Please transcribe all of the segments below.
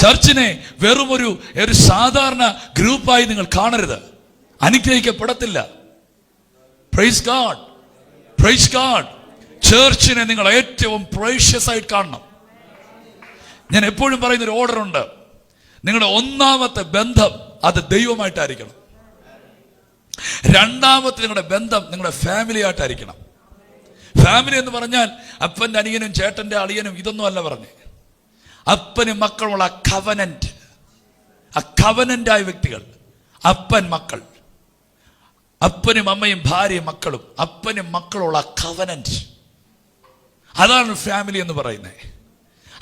ചർച്ചിനെ വെറും ഒരു ഒരു സാധാരണ ഗ്രൂപ്പായി നിങ്ങൾ കാണരുത്. അനുഗ്രഹിക്കപ്പെടത്തില്ല. പ്രൈസ് ഗാഡ് പ്രൈസ് ഗാഡ് ചേർച്ചിനെ നിങ്ങൾ ഏറ്റവും പ്രൈഷ്യസ് ആയിട്ട് കാണണം. ഞാൻ എപ്പോഴും പറയുന്ന ഒരു ഓർഡർ ഉണ്ട്. നിങ്ങളുടെ ഒന്നാമത്തെ ബന്ധം അത് ദൈവമായിട്ടായിരിക്കണം. രണ്ടാമത്തെ നിങ്ങളുടെ ബന്ധം നിങ്ങളുടെ ഫാമിലി ആയിട്ടായിരിക്കണം. ഫാമിലി എന്ന് പറഞ്ഞാൽ അപ്പന്റെ അനിയനും ചേട്ടന്റെ അളിയനും ഇതൊന്നും അല്ല പറഞ്ഞ്. അപ്പനും മക്കളുമുള്ള കവനന്റ് ആ കവനന്റായ വ്യക്തികൾ. അപ്പൻ മക്കൾ. അപ്പനും അമ്മയും ഭാര്യയും മക്കളും. അപ്പനും മക്കളുള്ള കവനന്റ് അതാണ് ഫാമിലി എന്ന് പറയുന്നത്.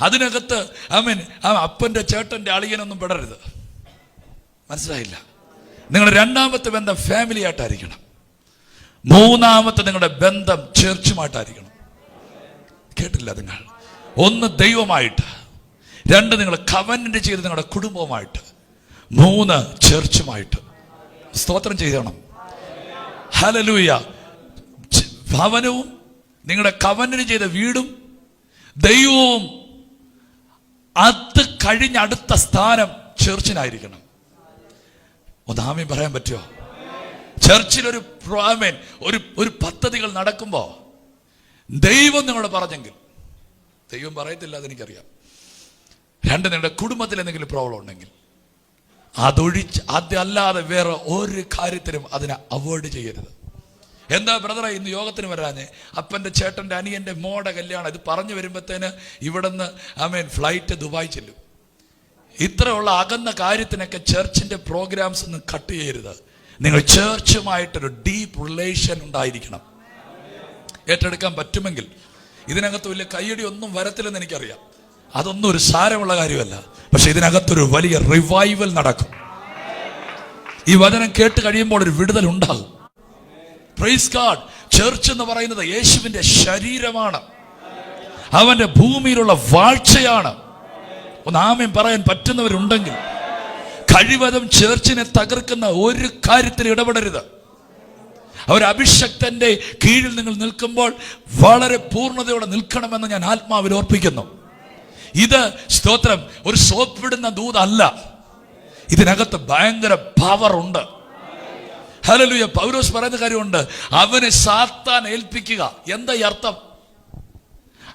അതിനകത്ത് ഐ മീൻ ആ അപ്പന്റെ ചേട്ടന്റെ അളിയനൊന്നും പെടരുത്. മനസ്സിലായില്ല? നിങ്ങൾ രണ്ടാമത്തെ ബന്ധം ഫാമിലി ആയിട്ടായിരിക്കണം. മൂന്നാമത്തെ നിങ്ങളുടെ ബന്ധം ചേർച്ചുമായിട്ടായിരിക്കണം കേട്ടില്ല നിങ്ങൾ? ഒന്ന് ദൈവമായിട്ട്. രണ്ട് നിങ്ങൾ കവനന്റ് ചെയ്ത് നിങ്ങളുടെ കുടുംബവുമായിട്ട് മൂന്ന് ചേർച്ചുമായിട്ട് സ്തോത്രം ചെയ്യണം. ഹലലൂയ ഭവനവും നിങ്ങളുടെ കവനന് ചെയ്ത വീടും ദൈവവും അത് കഴിഞ്ഞ അടുത്ത സ്ഥാനം ചേർച്ചിനായിരിക്കണം ഒന്നാമയും പറയാൻ പറ്റുമോ ചർച്ചിൽ ഒരു പ്രാമേൻ ഒരു ഒരു പദ്ധതികൾ നടക്കുമ്പോൾ ദൈവം നിങ്ങളോട് പറഞ്ഞെങ്കിൽ ദൈവം പറയത്തില്ല അതെനിക്കറിയാം. രണ്ട് നിങ്ങളുടെ കുടുംബത്തിൽ എന്തെങ്കിലും പ്രോബ്ലം ഉണ്ടെങ്കിൽ അതൊഴിച്ച് അതല്ലാതെ വേറെ ഒരു കാര്യത്തിനും അതിനെ അവോയ്ഡ് ചെയ്യരുത്. എന്താ ബ്രദറെ ഇന്ന് യോഗത്തിന് വരാഞ്ഞ് അപ്പന്റെ ചേട്ടന്റെ അനിയന്റെ മോടെ കല്യാണം ഇത് പറഞ്ഞു വരുമ്പോഴത്തേന് ഇവിടുന്ന് മീൻ ഫ്ലൈറ്റ് ദുബായ് ചെല്ലും. ഇത്രയുള്ള അകന്ന കാര്യത്തിനൊക്കെ ചർച്ചിന്റെ പ്രോഗ്രാംസ് ഒന്നും കട്ട് ചെയ്യരുത്. നിങ്ങൾ ചേർച്ചുമായിട്ടൊരു ഡീപ്പ് റിലേഷൻ ഉണ്ടായിരിക്കണം. ഏറ്റെടുക്കാൻ പറ്റുമെങ്കിൽ ഇതിനകത്ത് വലിയ കയ്യടി ഒന്നും വരത്തില്ലെന്ന് എനിക്കറിയാം. അതൊന്നും ഒരു സാരമുള്ള കാര്യമല്ല. പക്ഷെ ഇതിനകത്തൊരു വലിയ റിവൈവൽ നടക്കും. ഈ വചനം കേട്ട് കഴിയുമ്പോൾ ഒരു വിടുതൽ ഉണ്ടാകും. പ്രൈസ് ചർച്ച് എന്ന് പറയുന്നത് യേശുവിന്റെ ശരീരമാണ്. അവന്റെ ഭൂമിയിലുള്ള വാഴ്ചയാണ്. ഒന്ന് ആമയം പറയാൻ പറ്റുന്നവരുണ്ടെങ്കിൽ കഴിവതും ചേർച്ചിനെ തകർക്കുന്ന ഒരു കാര്യത്തിൽ ഇടപെടരുത്. അവർ അഭിഷക്തന്റെ കീഴിൽ നിങ്ങൾ നിൽക്കുമ്പോൾ വളരെ പൂർണതയോടെ നിൽക്കണമെന്ന് ഞാൻ ആത്മാവിൽ ഓർപ്പിക്കുന്നു. ഇത് സ്തോത്രം. ഒരു സോപ്പിടുന്ന ദൂതല്ല. ഇതിനകത്ത് ഭയങ്കര പവർ ഉണ്ട്. ഹലലുയ പൗരോസ് പറയുന്ന കാര്യമുണ്ട്. അവനെ സാത്താൻ ഏൽപ്പിക്കുക. എന്താ ഈ അർത്ഥം?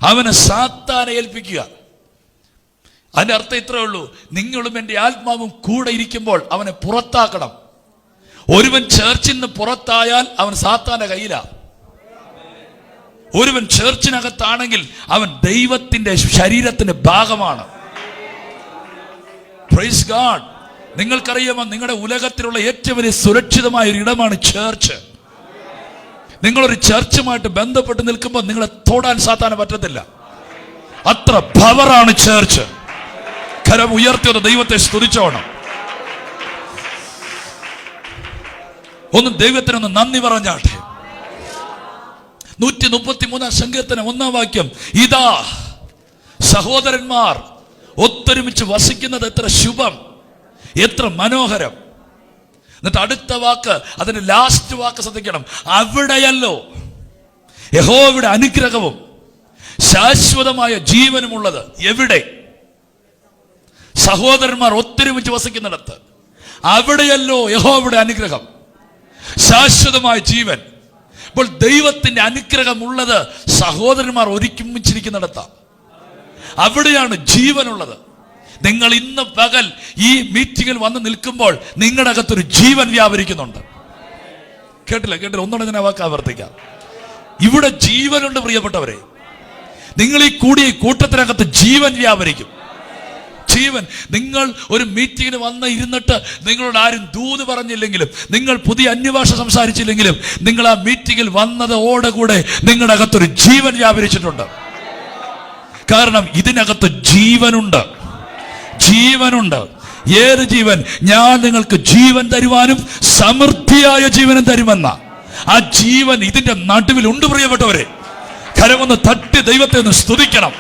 അവനെ സാത്താൻ ഏൽപ്പിക്കുക. അതിന്റെ അർത്ഥം ഇത്രേ ഉള്ളൂ. നിങ്ങളും എന്റെ ആത്മാവും കൂടെ ഇരിക്കുമ്പോൾ അവനെ പുറത്താക്കണം. ഒരുവൻ ചേർച്ചിൽ നിന്ന് പുറത്തായാൽ അവൻ സാത്താന്റെ കയ്യിലാ. ഒരുവൻ ചേർച്ചിനകത്താണെങ്കിൽ അവൻ ദൈവത്തിന്റെ ശരീരത്തിന്റെ ഭാഗമാണ്. ഗാഡ് നിങ്ങൾക്കറിയാമോ നിങ്ങളുടെ ഉലകത്തിലുള്ള ഏറ്റവും വലിയ സുരക്ഷിതമായ ഒരു ഇടമാണ് ചേർച്ച് നിങ്ങളൊരു ചർച്ചുമായിട്ട് ബന്ധപ്പെട്ട് നിൽക്കുമ്പോൾ നിങ്ങളെ തോടാൻ സാധാരണ പറ്റത്തില്ല. അത്ര പവറാണ് ചേർച്ച് കരം ഉയർത്തിയത് ദൈവത്തെ സ്തുതിച്ചോണം. ഒന്ന് ദൈവത്തിനൊന്ന് നന്ദി പറഞ്ഞാട്ടെ. നൂറ്റി മുപ്പത്തി മൂന്നാം സങ്കീർത്തനം ഒന്നാം വാക്യം ഇതാ സഹോദരന്മാർ ഒത്തൊരുമിച്ച് വസിക്കുന്നത് എത്ര ശുഭം എത്ര മനോഹരം. എന്നിട്ട് അടുത്ത വാക്ക് അതിന്റെ ലാസ്റ്റ് വാക്ക് ശ്രദ്ധിക്കണം അവിടെയല്ലോ യഹോവയുടെ അനുഗ്രഹവും ശാശ്വതമായ ജീവനുമുള്ളത് എവിടെ? സഹോദരന്മാർ ഒത്തൊരുമിച്ച് വസിക്കുന്നിടത്ത് അവിടെയല്ലോ യഹോവയുടെ അനുഗ്രഹം ശാശ്വതമായ ജീവൻ. അപ്പോൾ ദൈവത്തിന്റെ അനുഗ്രഹം ഉള്ളത് സഹോദരന്മാർ നടത്താം അവിടെയാണ് ജീവനുള്ളത്. നിങ്ങൾ ഇന്ന് പകൽ ഈ മീറ്റിങ്ങിൽ വന്ന് നിൽക്കുമ്പോൾ നിങ്ങളുടെ അകത്തൊരു ജീവൻ വ്യാപരിക്കുന്നുണ്ട്. കേട്ടില്ല കേട്ടില്ല. ഒന്നുകൂടെ ഞാൻ വാക്ക് ആവർത്തിക്കാം. ഇവിടെ ജീവനുണ്ട് പ്രിയപ്പെട്ടവരെ. നിങ്ങൾ ഈ കൂടിയ കൂട്ടത്തിനകത്ത് ജീവൻ വ്യാപരിക്കും. ജീവൻ. നിങ്ങൾ ഒരു മീറ്റിങ്ങിന് വന്ന് ഇരുന്നിട്ട് നിങ്ങളോട് ആരും ദൂത് പറഞ്ഞില്ലെങ്കിലും നിങ്ങൾ പുതിയ അന്യഭാഷ സംസാരിച്ചില്ലെങ്കിലും നിങ്ങൾ ആ മീറ്റിങ്ങിൽ വന്നതോടെ കൂടെ നിങ്ങളുടെ അകത്തൊരു ജീവൻ വ്യാപരിച്ചിട്ടുണ്ട്. കാരണം ഇതിനകത്ത് ജീവനുണ്ട്. ജീവനുണ്ട്. ഏത് ജീവൻ? ഞാൻ നിങ്ങൾക്ക് ജീവൻ തരുവാനും സമൃദ്ധിയായ ജീവനും തരുമെന്ന. ആ ജീവൻ ഇതിന്റെ നടുവിൽ ഉണ്ട് പ്രിയപ്പെട്ടവരെ. കരമൊന്ന് തട്ടി ദൈവത്തെ ഒന്ന് സ്തുതിക്കണം.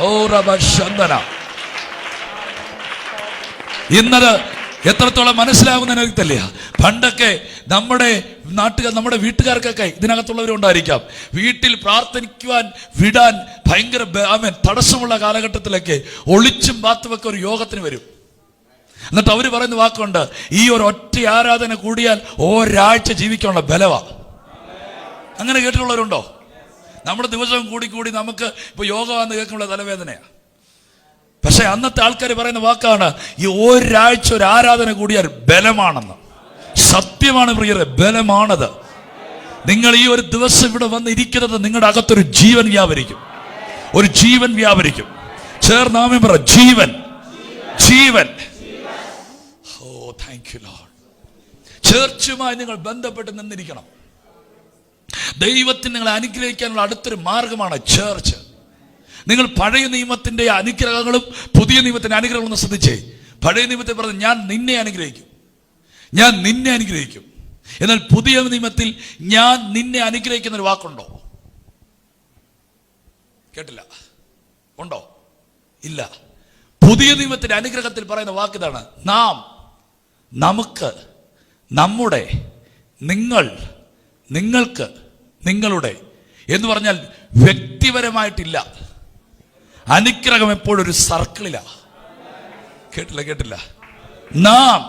ഓ റബ ശന്തന. ഇന്നത് എത്രത്തോളം മനസ്സിലാകുന്ന അറിയത്തില്ല പണ്ടൊക്കെ നമ്മുടെ നാട്ടുകാർ നമ്മുടെ വീട്ടുകാർക്കൊക്കെ ഇതിനകത്തുള്ളവരുണ്ടായിരിക്കാം. വീട്ടിൽ പ്രാർത്ഥിക്കുവാൻ വിടാൻ ഭയങ്കര ആമേൻ തടസ്സമുള്ള കാലഘട്ടത്തിലൊക്കെ ഒളിച്ചും പാത്തുമൊക്കെ ഒരു യോഗത്തിന് വരും. എന്നിട്ട് അവർ പറയുന്ന വാക്കുണ്ട് ഈ ഒരു ഒറ്റ ആരാധന കൂടിയാൽ ഒരാഴ്ച ജീവിക്കാനുള്ള ബലവാ. അങ്ങനെ കേട്ടിട്ടുള്ളവരുണ്ടോ? നമ്മുടെ ദിവസം കൂടി കൂടി നമുക്ക് ഇപ്പൊ യോഗ എന്ന് കേൾക്കുമ്പോൾ തലവേദനയാണ് പക്ഷെ അന്നത്തെ ആൾക്കാർ പറയുന്ന വാക്കാണ് ഈ ഒരാഴ്ച ഒരു ആരാധന കൂടിയാൽ ബലമാണെന്ന്. സത്യമാണ് പ്രിയരെ ബലമാണത്. നിങ്ങൾ ഈ ഒരു ദിവസം ഇവിടെ വന്ന് ഇരിക്കുന്നത് നിങ്ങളുടെ അകത്തൊരു ജീവൻ വ്യാപരിക്കും. ഒരു ജീവൻ വ്യാപരിക്കും. ചേർന്നാമേ പറ ജീവൻ. ജീവൻ. ഓ താങ്ക് യു ലോഡ് ചേർച്ചുമായി നിങ്ങൾ ബന്ധപ്പെട്ട് നിന്നിരിക്കണം. ദൈവത്തിന് നിങ്ങളെ അനുഗ്രഹിക്കാനുള്ള അടുത്തൊരു മാർഗമാണ് ചേർച്ച്. നിങ്ങൾ പഴയ നിയമത്തിന്റെ അനുഗ്രഹങ്ങളും പുതിയ നിയമത്തിന്റെ അനുഗ്രഹങ്ങളും ഒന്ന് ശ്രദ്ധിച്ചേ. പഴയ നിയമത്തിൽ പറഞ്ഞ് ഞാൻ നിന്നെ അനുഗ്രഹിക്കും. ഞാൻ നിന്നെ അനുഗ്രഹിക്കും. എന്നാൽ പുതിയ നിയമത്തിൽ ഞാൻ നിന്നെ അനുഗ്രഹിക്കുന്ന ഒരു വാക്കുണ്ടോ? കേട്ടില്ല. ഉണ്ടോ? ഇല്ല. പുതിയ നിയമത്തിന്റെ അനുഗ്രഹത്തിൽ പറയുന്ന വാക്ക് ഇതാണ് നാം. നമുക്ക് നമ്മുടെ നിങ്ങൾ നിങ്ങൾക്ക് നിങ്ങളുടെ എന്ന് പറഞ്ഞാൽ വ്യക്തിപരമായിട്ടില്ല. അനുഗ്രഹം എപ്പോഴും ഒരു സർക്കിളിലാ. കേട്ടില്ല കേട്ടില്ല. നാം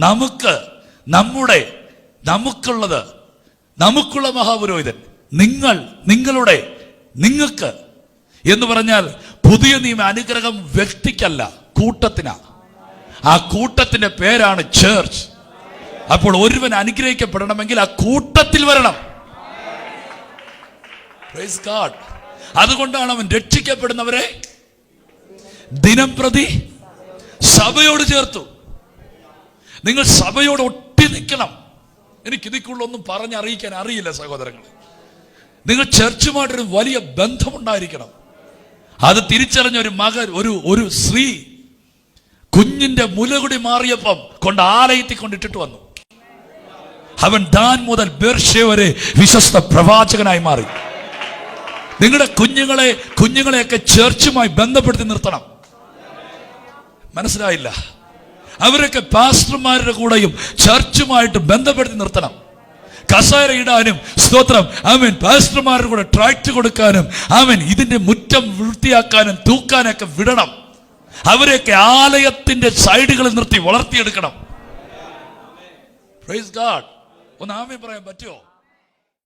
നമുക്ക് നമ്മുടെ നമുക്കുള്ളത് നമുക്കുള്ള മഹാപുരോഹിതൻ നിങ്ങൾ നിങ്ങളുടെ നിങ്ങൾക്ക് എന്ന് പറഞ്ഞാൽ പുതിയ നിയമ അനുഗ്രഹം വ്യക്തിക്കല്ല കൂട്ടത്തിനാ. ആ കൂട്ടത്തിന്റെ പേരാണ് ചേർച്ച് അപ്പോൾ ഒരുവൻ അനുഗ്രഹിക്കപ്പെടണമെങ്കിൽ ആ കൂട്ടത്തിൽ വരണം. Praise God. അതുകൊണ്ടാണ് അവൻ രക്ഷിക്കപ്പെടുന്നവരെ ദിനംപ്രതി സഭയോട് ചേർത്തു. നിങ്ങൾ സഭയോട് ഒട്ടി നിൽക്കണം. എനിക്ക് ഇതിക്കുള്ളൊന്നും പറഞ്ഞറിയിക്കാൻ അറിയില്ല സഹോദരങ്ങൾ നിങ്ങൾ ചർച്ചുമായിട്ടൊരു വലിയ ബന്ധമുണ്ടായിരിക്കണം. അത് തിരിച്ചറിഞ്ഞ ഒരു മകൻ ഒരു ഒരു സ്ത്രീ കുഞ്ഞിന്റെ മുലകുടി മാറിയപ്പം കൊണ്ട് ആലയത്തിൽ കൊണ്ടിട്ടിട്ട് വന്നു. അവൻ ദാൻ മുതൽ ബെർഷെ വരെ വിശ്വസ്ത പ്രവാചകനായി മാറി. നിങ്ങളുടെ കുഞ്ഞുങ്ങളെ കുഞ്ഞുങ്ങളെയൊക്കെ ചേർച്ചുമായി ബന്ധപ്പെടുത്തി നിർത്തണം. മനസ്സിലായില്ല? അവരൊക്കെ പാസ്റ്റർമാരുടെ കൂടെയും ചർച്ചുമായിട്ട് ബന്ധപ്പെടുത്തി നിർത്തണം. കസേര ഇടാനും സ്തോത്രം. ആമൻ. പാസ്റ്റർമാരുടെ കൂടെ ട്രാക്ട് കൊടുക്കാനും ആമൻ. ഇതിന്റെ മുറ്റം വൃത്തിയാക്കാനും തൂക്കാനൊക്കെ വിടണം. അവരെയൊക്കെ ആലയത്തിന്റെ സൈഡുകളിൽ നിർത്തി വളർത്തിയെടുക്കണം. പ്രൈസ് ഒന്ന് ആമേ പറയാൻ പറ്റുമോ?